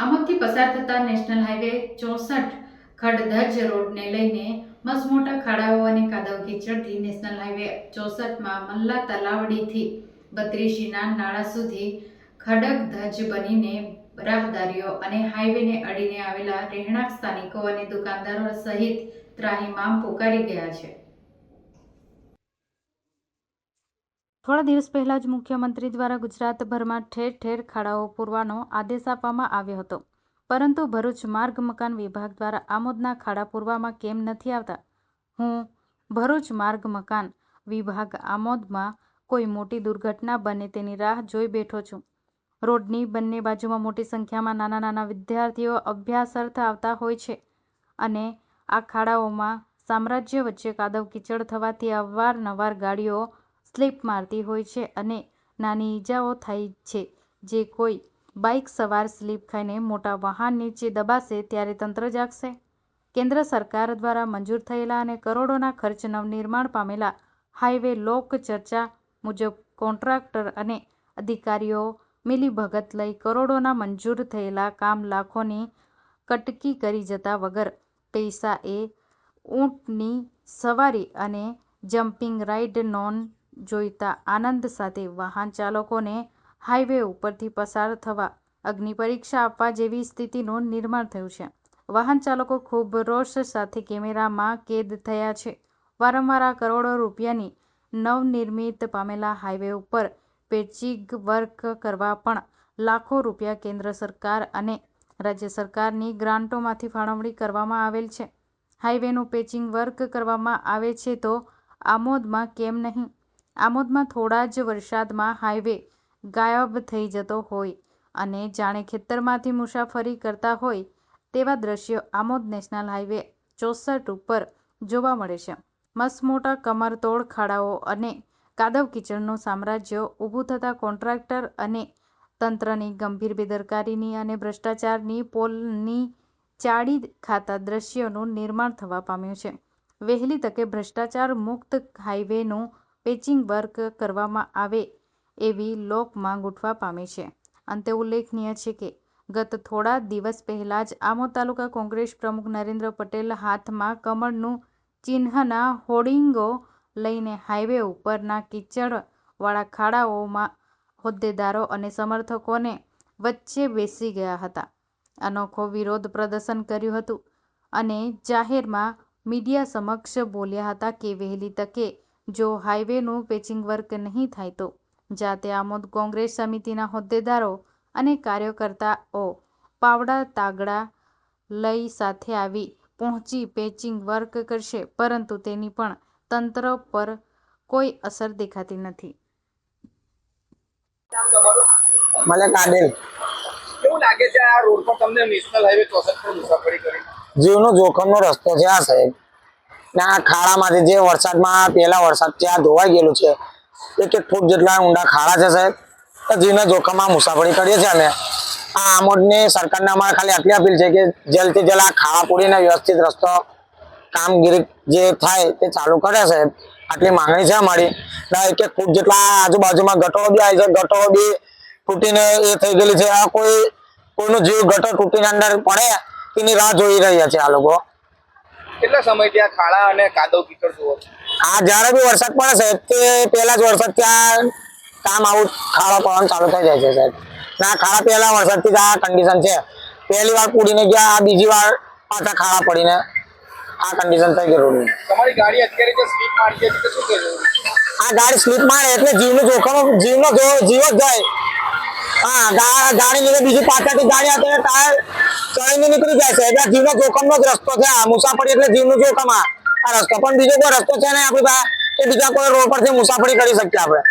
આમોદથી પસાર થતા national highway ચોસઠ ખડધજ રોડને લઈને મસમોટા ખાડાઓ અને કાદવ કીચડથી નેશનલ હાઈવે ચોસઠમાં મલ્લા તલાવડીથી બત્રીશીના નાળા સુધી ખડકધજ બનીને રાહદારીઓ અને હાઈવેને અડીને આવેલા રહેણાંક સ્થાનિકો અને દુકાનદારો સહિત ત્રાહીમામ પોકારી ગયા છે. થોડા દિવસ પહેલા જ મુખ્યમંત્રી દ્વારા ગુજરાતભરમાં ઠેર ઠેર ખાડાઓ પૂરવાનો આદેશ આપવામાં આવ્યો હતો. પરંતુ ભરૂચ માર્ગ મકાન વિભાગ દ્વારા આમોદના ખાડા પૂરવામાં કેમ નથી આવતા? હું ભરૂચ માર્ગ મકાન વિભાગ આમોદમાં કોઈ મોટી દુર્ઘટના બને તેની રાહ જોઈ બેઠો છું. રોડની બંને બાજુમાં મોટી સંખ્યામાં નાના નાના વિદ્યાર્થીઓ અભ્યાસ અર્થે આવતા હોય છે અને આ ખાડાઓમાં સામ્રાજ્ય વચ્ચે કાદવ કીચડ થવાથી અવારનવાર ગાડીઓ સ્લીપ મારતી હોય છે અને નાની ઈજાઓ થાય છે. જે કોઈ બાઇક સવાર સ્લીપ ખાઈને મોટા વાહન નીચે દબાશે ત્યારે તંત્ર જાગશે. કેન્દ્ર સરકાર દ્વારા મંજૂર થયેલા અને કરોડોના ખર્ચ નવનિર્માણ પામેલા હાઈવે લોક ચર્ચા મુજબ કોન્ટ્રાક્ટર અને અધિકારીઓ મિલીભગત લઈ કરોડોના મંજૂર થયેલા કામ લાખોની કટકી કરી જતા વગર પૈસા એ ઊંટની સવારી અને જમ્પિંગ રાઇડ નોન જોઈતા આનંદ સાથે વાહન ચાલકોને હાઈવે ઉપરથી પસાર થવા અગ્નિ પરીક્ષા આપવા જેવી સ્થિતિનું નિર્માણ થયું છે. વાહન ચાલકો ખૂબ રોષ સાથે કેમેરામાં કેદ થયા છે. વારંવાર આ કરોડો રૂપિયાની નવનિર્મિત પામેલા હાઈવે ઉપર પેચિંગ વર્ક કરવા પણ લાખો રૂપિયા કેન્દ્ર સરકાર અને રાજ્ય સરકારની ગ્રાન્ટોમાંથી ફાળવણી કરવામાં આવેલ છે. હાઈવેનું પેચિંગ વર્ક કરવામાં આવે છે તો આમોદમાં કેમ નહીં? આમોદમાં થોડા જ વરસાદમાં હાઈવે ગાયબ થઈ જતો હોય અને જાણે ખેતરમાંથી મુસાફરી કરતા હોય તેવા દ્રશ્યો આમોદ નેશનલ હાઈવે ચોસઠ ઉપર જોવા મળે છે. મસમોટા કમરતોડ ખાડાઓ અને કાદવ કિચડનું સામ્રાજ્ય ઊભું થતાં કોન્ટ્રાક્ટર અને તંત્રની ગંભીર બેદરકારીની અને ભ્રષ્ટાચારની પોલની ચાડી ખાતા દ્રશ્યોનું નિર્માણ થવા પામ્યું છે. વહેલી તકે ભ્રષ્ટાચાર મુક્ત હાઈવેનું પેચિંગ વર્ક કરવામાં આવે એવી લોક માંગ ઉઠવા પામી છે. અંતે ઉલ્લેખનીય છે કે, ગત થોડા દિવસ પહેલા જ આમોદ તાલુકા કોંગ્રેસ પ્રમુખ નરેન્દ્ર પટેલ હાથમાં કમળનું ચિહ્નના હોર્ડિંગો લઈને હાઈવે ઉપરના કીચડવાળા ખાડાઓમાં હોદ્દેદારો અને સમર્થકોને વચ્ચે બેસી ગયા હતા. અનોખો વિરોધ પ્રદર્શન કર્યું હતું અને જાહેરમાં મીડિયા સમક્ષ બોલ્યા હતા કે વહેલી તકે જો હાઈવેનું પેચિંગ વર્ક નહીં થાય તો? જાતે આમોદ કોંગ્રેસ સમિતિના હોદ્દેદારો અને કાર્યકર્તાઓ પાવડા તાગડા લઈ સાથે આવી પહોંચી પેચિંગ વર્ક કરશે પરંતુ તેની પણ તંત્ર પર કોઈ અસર દેખાતી નથી. જીવનું કાદેલ. કેવું લાગે છે આ રોડ પર તમને નેશનલ હાઈવે ચોસઠ પર મુસાફરી કરી? જીવનો જોખમનો રસ્તો છે આ સાહેબ. ને, ખાડામાંથી જે વરસાદમાં પહેલા વરસાદ ત્યાં ધોવાઈ ગયેલું છે. એક એક ફૂટ જેટલા ઊંડા ખાડા છે સાહેબ. તો જીવના જોખમમાં મુસાફરી કરીએ છીએ અમે. આ આમોદની સરકારને અમારે ખાલી આટલી અપીલ છે કે જલ્દથી જલ્દ આ ખાડા પૂરીને વ્યવસ્થિત રસ્તો કામગીરી જે થાય તે ચાલુ કરે સાહેબ. આટલી માંગણી છે અમારી. એક એક ફૂટ જેટલા આજુબાજુમાં ગટરો બી આવી છે. ગટરો બી તૂટીને એ થઈ ગયેલી છે. આ કોઈ, કોઈનો જીવ ગટર તૂટીને અંદર પડે, તેની રાહ જોઈ રહ્યા છે આ લોકો. કેટલા સમયથી આ ખાડા અને કાદવ કીચડ જુઓ? આ જ્યારે બી વરસાદ પડે છે તે પહેલા જ વરસાદ ત્યાં કામ આવું ખાડા પડવાનું ચાલુ થઈ જાય છે સાહેબ. ના ખાડા પહેલા વરસાદથી જ આ કન્ડિશન છે. પહેલી વાર પૂડીને ગયા આ બીજી વાર પાછા ખાડા પડીને આ કન્ડિશન થઈ ગઈ રોડની તમારી ગાડી અત્યારે જે સ્લીપ મારી છે તો શું કહેજો આ ગાડી સ્લીપ મારે એટલે જીવનું જોખમ જીવનો જીવ જ જાય. હા ગાડી લીધે બીજી પાછળથી ગાડી હતી ટાયર ચડીને નીકળી જાય છે. એટલે જીવનો જોખમનો જ રસ્તો છે. આ મુસાફરી એટલે જીવનું જોખમ આ. રસ્તો પણ બીજો કોઈ રસ્તો છે ને આપણી પાસે? કે બીજા કોઈ રોડ પરથી મુસાફરી કરી શકીએ આપણે?